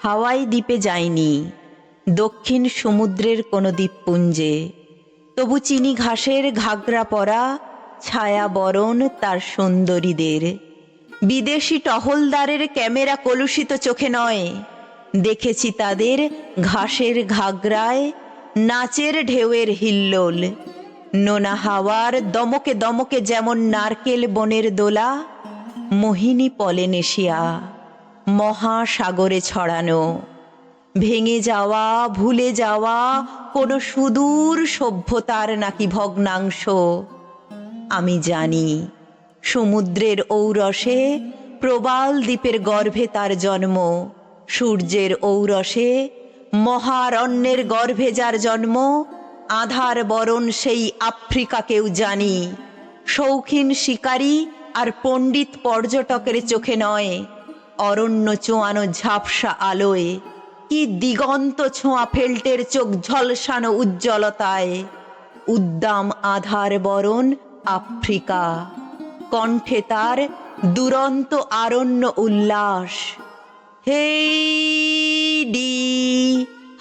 হাওয়াই দ্বীপে যায়নি দক্ষিণ সমুদ্রের কোনো দ্বীপপুঞ্জে। তবু চিনি ঘাসের ঘাগরা পরা ছায়া বরণ তার সুন্দরীদের। বিদেশি টহলদারের ক্যামেরা কলুষিত চোখে নয়, দেখেছি তাদের ঘাসের ঘাগরায় নাচের ঢেউয়ের হিল্লোল। নোনা হাওয়ার দমকে দমকে যেমন নারকেল বনের দোলা, মোহিনী পলেনেশিয়া মহাসাগরে ছড়ানো। ভেঙে যাওয়া, ভুলে যাওয়া কোনো সুদূর সভ্যতার নাকি ভগ্নাংশ। আমি জানি, সমুদ্রের ঔরসে, প্রবাল দ্বীপের গর্ভে তার জন্ম। সূর্যের ঔরসে, মহারণ্যের গর্ভে যার জন্ম। আধার বরণ সেই আফ্রিকাকেও জানি। শৌখিন শিকারী আর পণ্ডিত পর্যটকের চোখে নয়। অরণ্য চোয়ানো ঝাপসা আলোয়, কি দিগন্ত ছোঁয়া ফেল্টের চোখ ঝলসানো উজ্জ্বলতায়, উদ্দাম আধার বরণ আফ্রিকা, কণ্ঠে তার দুরন্ত আরণ্য উল্লাস হেইডি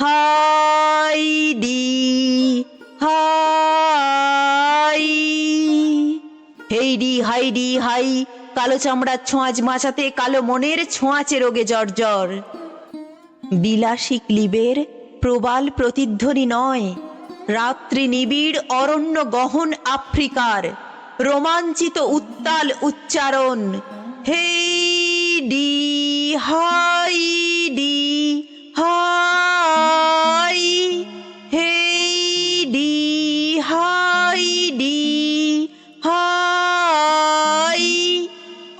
হাইডি হাই হেইডি হাইডি হাই কালো চামড়ার ছোঁয়াচ মাছাতে কালো মনের ছোঁয়াচে রোগে জর্জর বিলাসী ক্লিবের প্রবাল প্রতিধ্বনি নয়, রাত্রি নিবিড় অরণ্য গহন আফ্রিকার, রোমাঞ্চিত উত্তাল উচ্চারণ হে ডি হাই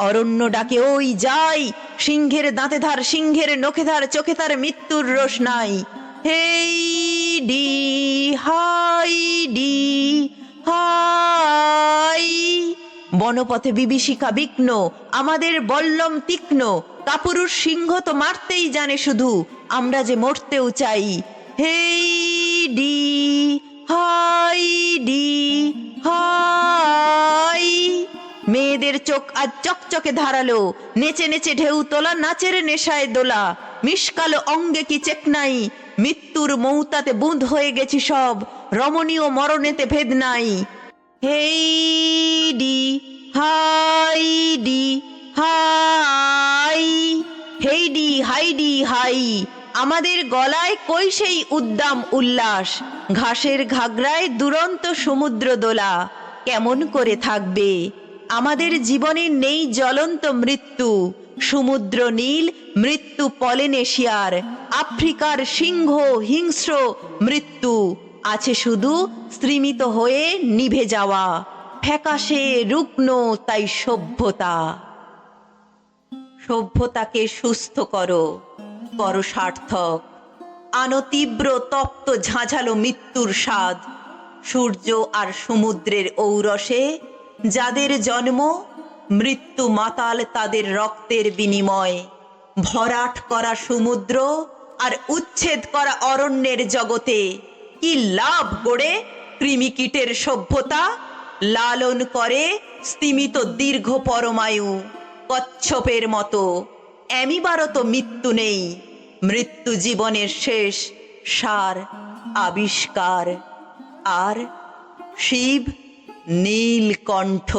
অরণ্য ডাকে, ওই যাই! সিংহের দাঁতে ধার, সিংহের নখে ধার, চোখে তার মৃত্যুর রোষ নাই। হেই ডি, হাই ডি, হাই। বনপথে বিভীষিকা বিঘ্ন, আমাদের বল্লম তীক্ষ্ণ। কাপুরুষ সিংহ তো মারতেই জানে শুধু, আমরা যে মরতেও চাই। হেই ডি চোখ আজ চকচকে ধারালো, নেচে নেচে ঢেউ তোলা নাচের নেশায় দোলা। মিসকালো অঙ্গে কি চেক নাই, মৃত্যুর মৌতাতে বুঁদ হয়ে গেছি সব রমণীয় মরণেতে ভেদ নাই। হেইডি হাইডি হাই হেইডি হাইডি হাই আমাদের গলায় কই সেই উদ্দাম উল্লাস? ঘাসের ঘাগরায় দুরন্ত সমুদ্র দোলা, কেমন করে থাকবে? আমাদের জীবনে নেই জ্বলন্ত মৃত্যু, সমুদ্র নীল, মৃত্যু পলেনেশিয়ার, আফ্রিকার সিংহ, হিংস্র, মৃত্যু, আছে শুধু স্ত্রীমিত হয়ে নিভে যাওয়া, ফ্যাকাশে রুগ্ন, তাই সভ্যতা। সভ্যতাকে সুস্থ করো করো সার্থক। আনো তীব্র, তপ্ত, ঝাঁঝালো মৃত্যুর স্বাদ, সূর্য আর সমুদ্রের ঔরসে যাদের জন্ম মৃত্যু মাতাল তাদের রক্তের বিনিময়। ভরাট করা সমুদ্র আর উচ্ছেদ করা অরণ্যের জগতে কি লাভ গড়ে? কৃমিকীটের সভ্যতা লালন করে স্তিমিত দীর্ঘ পরমায়ু কচ্ছপের মতো। এমিবারও তো মৃত্যু নেই। মৃত্যু জীবনের শেষ সার আবিষ্কার। আর শিব নীলকণ্ঠ।